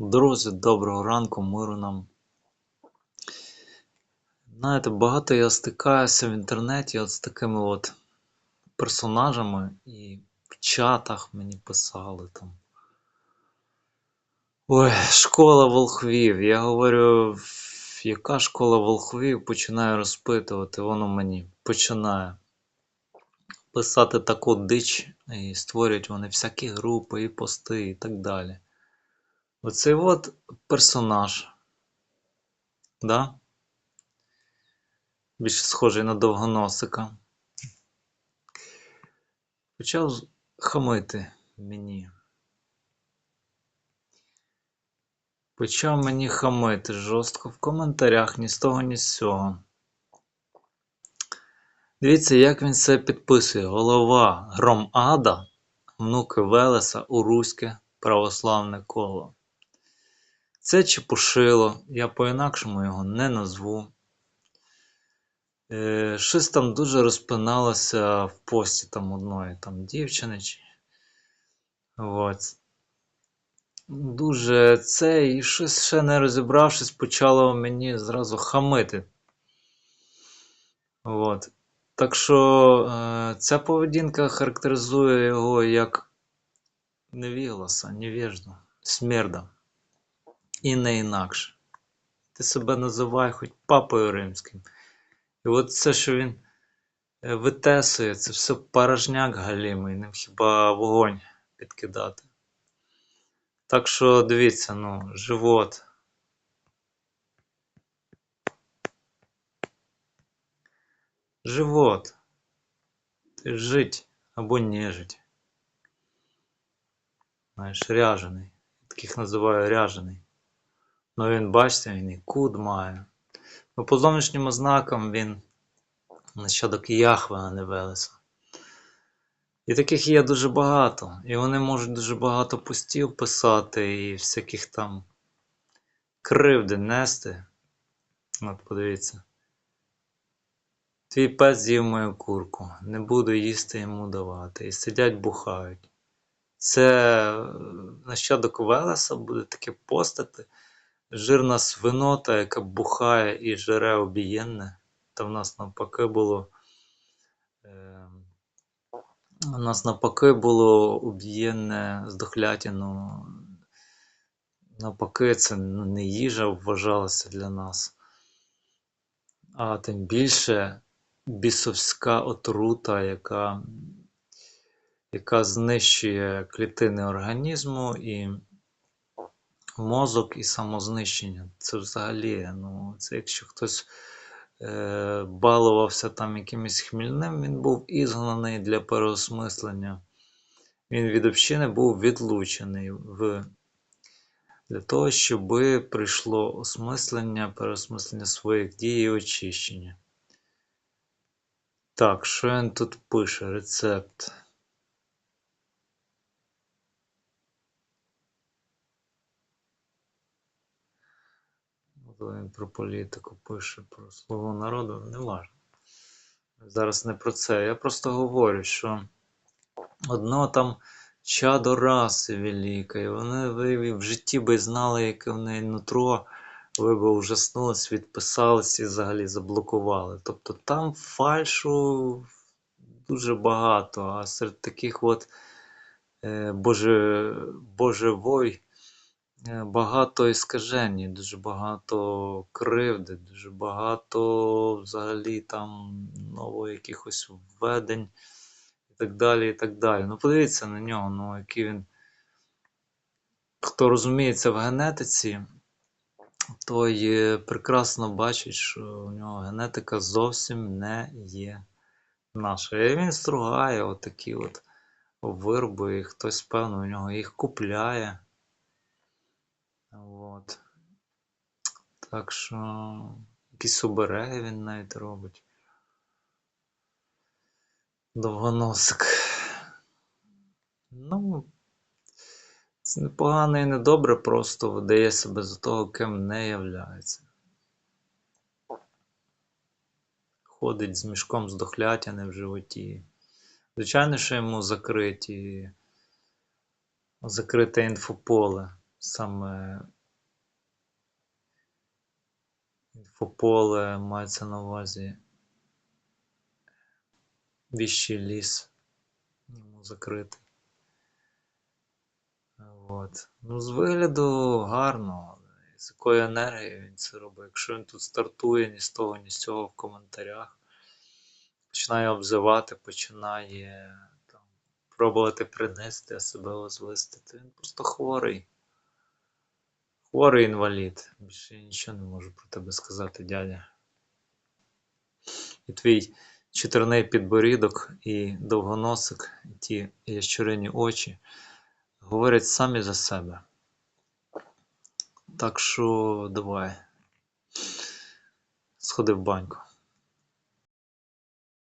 Друзі, доброго ранку, миру нам. Знаєте, багато я стикаюся в інтернеті от з такими от персонажами, і в чатах мені писали там. Ой, школа волхвів. Я говорю, яка школа волхвів? Починаю розпитувати, воно мені починає писати таку дич, і створюють вони всякі групи і пости, і так далі. Оцей от персонаж, да? більше схожий на довгоносика, почав хамити мені. Почав мені хамити жорстко в коментарях ні з того, ні з цього. Дивіться, як він це підписує. Голова Громада, внуки Велеса у Руське православне коло. Це Чепушило, я по-інакшому його не назву. Е, щось там дуже розпиналося в пості там одної там дівчини. Чи... От. Дуже це і щось ще не розібравшись, почало мені зразу хамити. От. Так що е, ця поведінка характеризує його як невігласа, невіжду, смерда. І не інакше. Ти себе називай хоч папою римським. І от це, що він е, витесує, це все порожняк галімий, ним хіба вогонь підкидати. Так що дивіться, ну, живот. Живот. Ти жить або не жить. Знаєш, ряжений. Таких називаю ряжений. Ну він, бачите, він і куд має. Ну, по зовнішнім ознакам він нащадок Яхве, не Велеса. І таких є дуже багато. І вони можуть дуже багато постів писати і всяких там кривди нести. От подивіться. Твій пес з'їв мою курку, не буду їсти йому давати. І сидять бухають. Це нащадок Велеса буде таке постати. Жирна свинота, яка бухає і жере обієнне. Та в нас навпаки було. У нас навпаки було об'єнне здохлятіну. Навпаки, це не їжа вважалася для нас. А тим більше бісовська отрута, яка, яка знищує клітини організму і мозок і самознищення. Це взагалі, ну, це якщо хтось е, балувався там якимось хмільним, він був ізгнаний для переосмислення. Він від общини був відлучений в, для того, щоб прийшло осмислення, переосмислення своїх дій і очищення. Так, що він тут пише? Рецепт. Він про політику пише, про слово народу, не важливо. Зараз не про це. Я просто говорю, що одно там чадо раси велика, і вони ви в житті би знали, яке в неї нутро, ви б ужаснулись, відписались і взагалі заблокували. Тобто там фальшу дуже багато, а серед таких от е, боже, божевой Е, багато іскажень, дуже багато кривди, дуже багато взагалі там нових якихось введень і так далі. і так далі. Ну, подивіться на нього, ну, який він. Хто розуміється в генетиці, той прекрасно бачить, що у нього генетика зовсім не є наша. І він стругає отакі от вироби, і хтось, певно, у нього їх купляє. От. Так що якісь обереги він навіть робить. Довгоносик. Ну, це непогано і не добре, просто видає себе за того, ким не являється. Ходить з мішком здохлятяни в животі. Звичайно, що йому закриті, закрите інфополе. Саме інфополе мається на увазі віщий ліс йому закритий. От. Ну, з вигляду гарно. З якою енергією він це робить. Якщо він тут стартує ні з того, ні з цього в коментарях, починає обзивати, починає там, пробувати принести, а себе возвести, то він просто хворий. Хворий інвалід. Більше я нічого не можу про тебе сказати, дядя. І твій чотирний підборідок і довгоносик, і ті ящурині очі говорять самі за себе. Так що давай. Сходи в баньку.